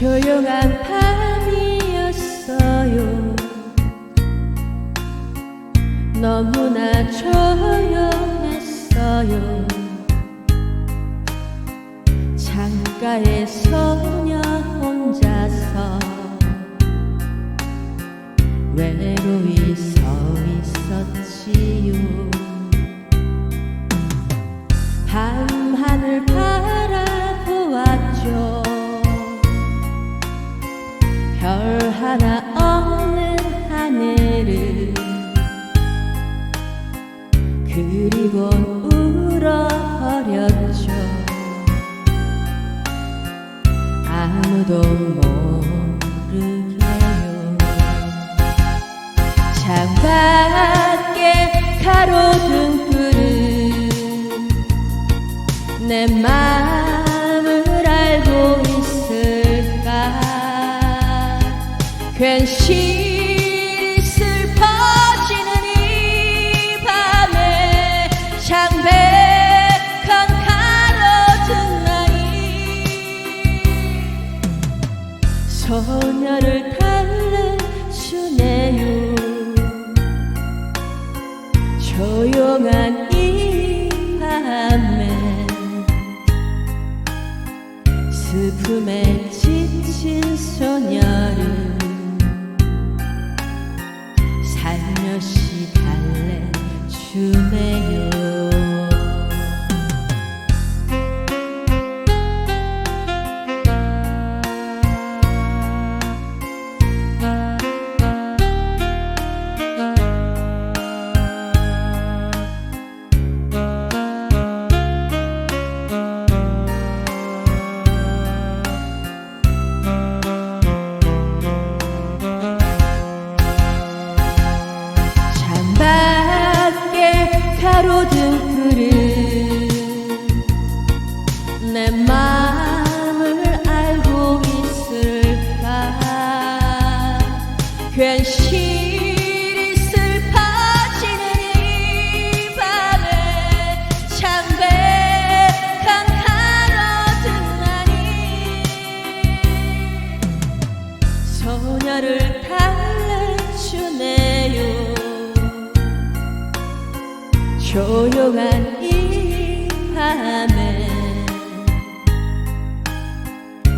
조용한 밤이었어요. 너무나 조용했어요. 창가에 소녀 혼자서 외로이 서 있었지요. 밤하늘 바 별 하나 없는 하늘을 그리고 울어버렸죠. 아무도 모르게요. 창밖에 가로등 불은 내마 괜 가로등 불은 내 마음을 알고 있을까? 괜시리 슬퍼지는 이 밤에 창백한 가로등 아니 소녀를 달 조용한 이 밤에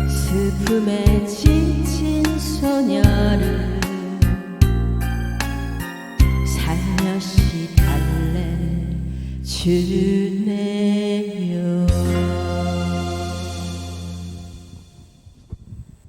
슬픔에 지친 소녀를 살며시 달래주네